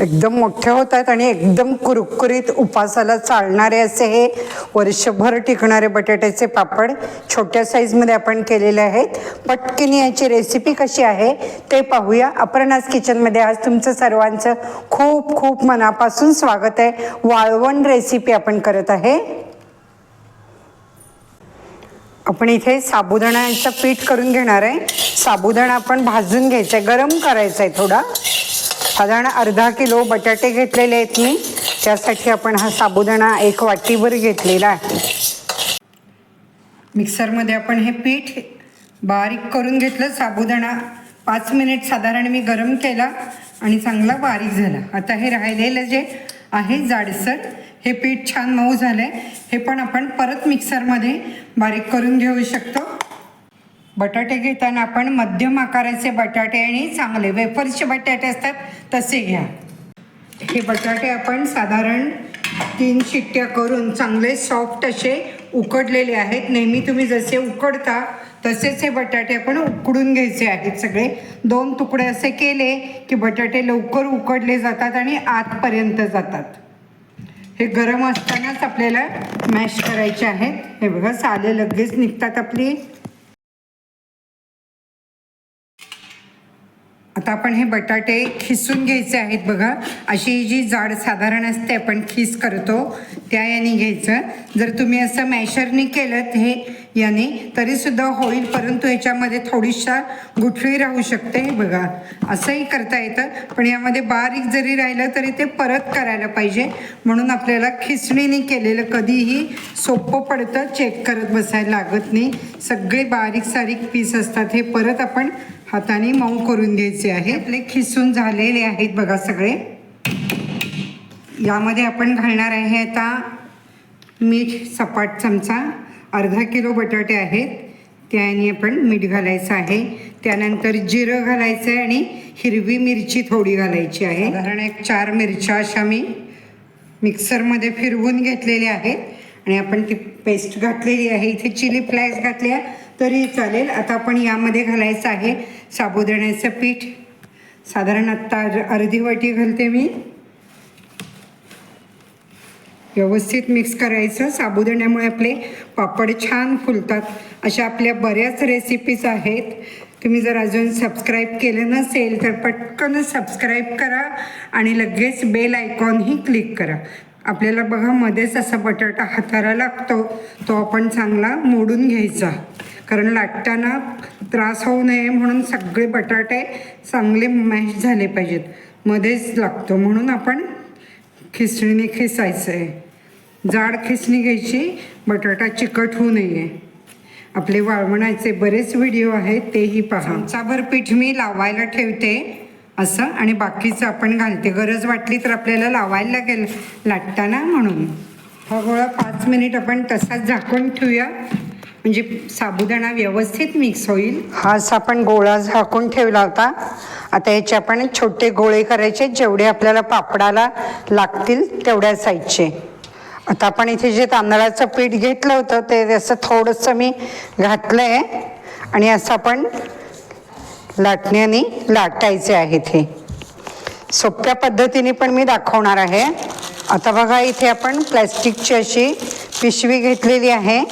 एकदम मोठे होतात आणि एकदम कुरकुरीत उपासाला चालणारे असे हे वर्षभर टिकणारे बटाट्याचे पापड छोट्या साईजमध्ये आपण केलेले आहेत. पटकन याची रेसिपी कशी आहे ते पाहूया. अपर्णास किचनमध्ये आज तुमचं सर्वांचं खूप खूप मनापासून स्वागत आहे. वाळवण रेसिपी आपण करत आहे. आपण इथे साबुदाणाचं पीठ करून घेणार आहे. साबुदाणा आपण भाजून घ्यायचा आहे गरम करायचा आहे थोडा. साधारण अर्धा किलो बटाटे घेतलेले आहेत मी. त्यासाठी आपण हा साबुदाणा एक वाटीभर घेतलेला आहे. मिक्सरमध्ये आपण हे पीठ बारीक करून घेतलं. साबुदाणा पाच मिनिट साधारण मी गरम केला आणि चांगला बारीक झाला. आता हे राहिलेलं जे आहे जाडसर हे पीठ छान मऊ झालं आहे हे पण आपण परत मिक्सरमध्ये बारीक करून घेऊ शकतो. बटाटे घेताना आपण मध्यम आकाराचे बटाटे आणि चांगले वेफर्सचे बटाटे असतात तसे घ्या. हे बटाटे आपण साधारण तीन शिट्ट्या करून चांगले सॉफ्ट असे उकडलेले आहेत. नेहमी तुम्ही जसे उकडता तसेच हे बटाटे आपण उकडून घ्यायचे आहेत सगळे. दोन तुकडे असे केले की बटाटे लवकर उकडले जातात आणि आतपर्यंत जातात. हे गरम असतानाच आपल्याला मॅश करायचे आहेत. हे बघा साले लगेच निघतात आपली. आता आपण हे बटाटे खिसून घ्यायचे आहेत बघा. अशी ही जी जाड साधारण असते आपण खिस करतो. त्या याने घ्यायचं. जर तुम्ही असं मॅशरनी केलं हे याने तरीसुद्धा होईल परंतु याच्यामध्ये थोडीशा गुठळी राहू शकते. हे बघा असंही करता येतं. पण यामध्ये बारीक जरी राहिलं तरी ते परत करायला पाहिजे. म्हणून आपल्याला खिसणीने केलेलं कधीही सोपं पडतं. चेक करत बसायला लागत नाही. सगळे बारीक सारीक पीस असतात. हे परत आपण हाताने मऊ करून घ्यायचे आहे आपले खिसून झालेले आहेत बघा सगळे. यामध्ये आपण घालणार आहे आता मीठ सपाट चमचा अर्धा किलो बटाटे आहेत. त्याने आपण मीठ घालायचं आहे. त्यानंतर जिरं घालायचं आहे आणि हिरवी मिरची थोडी घालायची आहे. कारण एक चार मिरच्या अशा मी मिक्सरमध्ये फिरवून घेतलेल्या आहेत. आणि आपण ती पेस्ट घातलेली आहे. इथे चिली फ्लॅक्स घातल्या तरी चालेल. आता आपण यामध्ये घालायचं आहे. साबुदाण्याचं पीठ. साधारण आत्ता अर्- अर्धी वाटी घालते मी. व्यवस्थित मिक्स करायचं. साबुदाण्यामुळे आपले पापड छान फुलतात. अशा आपल्या बऱ्याच रेसिपीज आहेत. तुम्ही जर अजून सबस्क्राईब केलं नसेल तर पटकन सबस्क्राईब करा आणि लगेच बेल आयकॉनही क्लिक करा. आपल्याला बघा मध्येच असा बटाटा हाताला लागतो. तो आपण चांगला मोडून घ्यायचा. कारण लाटताना त्रास होऊ नये म्हणून सगळे बटाटे चांगले मॅश झाले पाहिजेत. मध्येच लागतो. म्हणून आपण खिसणीने खिसायचं आहे जाड खिसणी घ्यायची. बटाटा चिकट होऊ नये. आपले वाळवणाचे बरेच व्हिडिओ आहेत तेही पहा. चमचाभर पीठ मी लावायला ठेवते असं आणि बाकीचं आपण घालते. गरज वाटली तर आपल्याला लावायला लागेल लाटताना म्हणून. हा गोळा पाच मिनिट आपण तसाच झाकून ठेवूया. म्हणजे साबुदाणा व्यवस्थित मिक्स होईल. हा असा आपण गोळा झाकून ठेवला होता. आता याचे आपण छोटे गोळे करायचे. जेवढे आपल्याला पापडाला लागतील तेवढ्या साईजचे. आता आपण इथे जे तांदळाचं पीठ घेतलं होतं ते असं थोडंसं मी घातलं आहे आणि असं आपण लाटण्याने लाटायचे आहे ते सोप्या पद्धतीने पण मी दाखवणार आहे. आता बघा इथे आपण प्लॅस्टिकची अशी पिशवी घेतलेली आहे.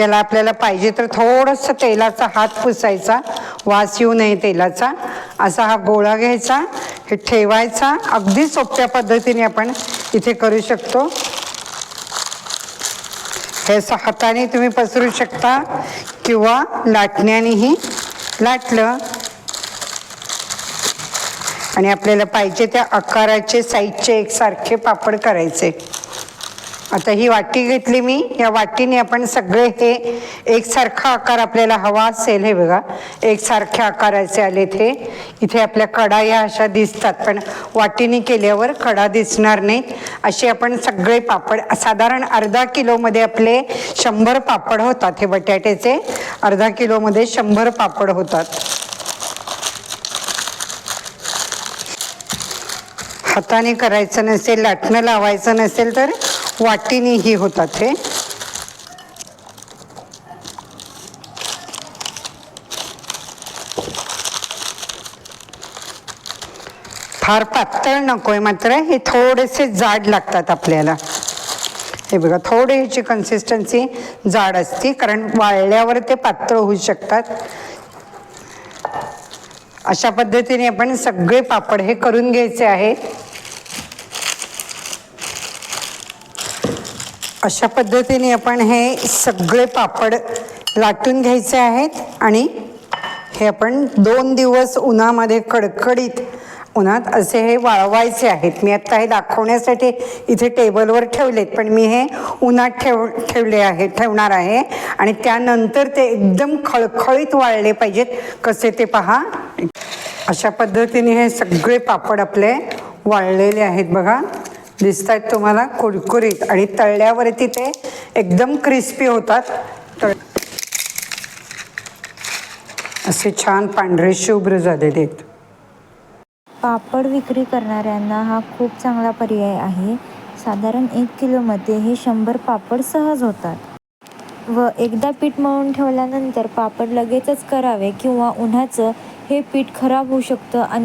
याला आपल्याला पाहिजे तर थोडंसं तेलाचा हात पुसायचा. वास येऊ नये तेलाचा. असा हा गोळा घ्यायचा. हे ठेवायचा. अगदी सोप्या पद्धतीने आपण इथे करू शकतो. हे असं हाताने तुम्ही पसरू शकता किंवा लाटण्यानेही. लाटलं. आणि आपल्याला पाहिजे त्या आकाराचे साईजचे एकसारखे पापड करायचे. आता ही वाटी घेतली मी. या वाटीने आपण सगळे हे एकसारखा आकार आपल्याला हवा असेल. हे बघा एकसारख्या आकाराचे आले ते. इथे आपल्या कडा या अशा दिसतात पण वाटीने केल्यावर कडा दिसणार नाहीत असे आपण सगळे पापड साधारण अर्धा किलोमध्ये आपले शंभर पापड होतात हे बटाट्याचे. अर्धा किलोमध्ये शंभर पापड होतात. हाताने करायचं नसेल लाटणं लावायचं नसेल तर वाटीनेही होतात हे. फार पातळ नकोय मात्र हे थोडेसे जाड लागतात आपल्याला. हे बघा थोडे ह्याची कन्सिस्टन्सी जाड असते कारण वाळल्यावर ते पातळ होऊ शकतात. अशा पद्धतीने आपण सगळे पापड हे करून घ्यायचे आहेत अशा पद्धतीने आपण हे सगळे पापड लाटून घ्यायचे आहेत आणि हे आपण दोन दिवस उन्हामध्ये कडकडीत उन्हात असे हे वाळवायचे आहेत. मी आत्ता हे दाखवण्यासाठी इथे टेबलवर ठेवलेत पण मी हे उन्हात ठेव ठेवले आहे ठेवणार आहे. आणि त्यानंतर ते एकदम खळखळीत वाळले पाहिजेत. कसे ते पहा. अशा पद्धतीने हे सगळे पापड आपले वाळलेले आहेत बघा. दिसत आहेत तुम्हाला कुरकुरीत आणि तळल्यावरती ते एकदम क्रिस्पी होतात. तळ असे छान पांढरे शुभ्र झालेले आहेत. पापड विक्री करणाऱ्यांना हा खूप चांगला पर्याय आहे. साधारण एक किलोमध्ये हे शंभर पापड सहज होतात. व एकदा पीठ मळून ठेवल्यानंतर पापड लगेचच करावे किंवा उन्हाचं हे पीठ खराब होऊ शकतं आणि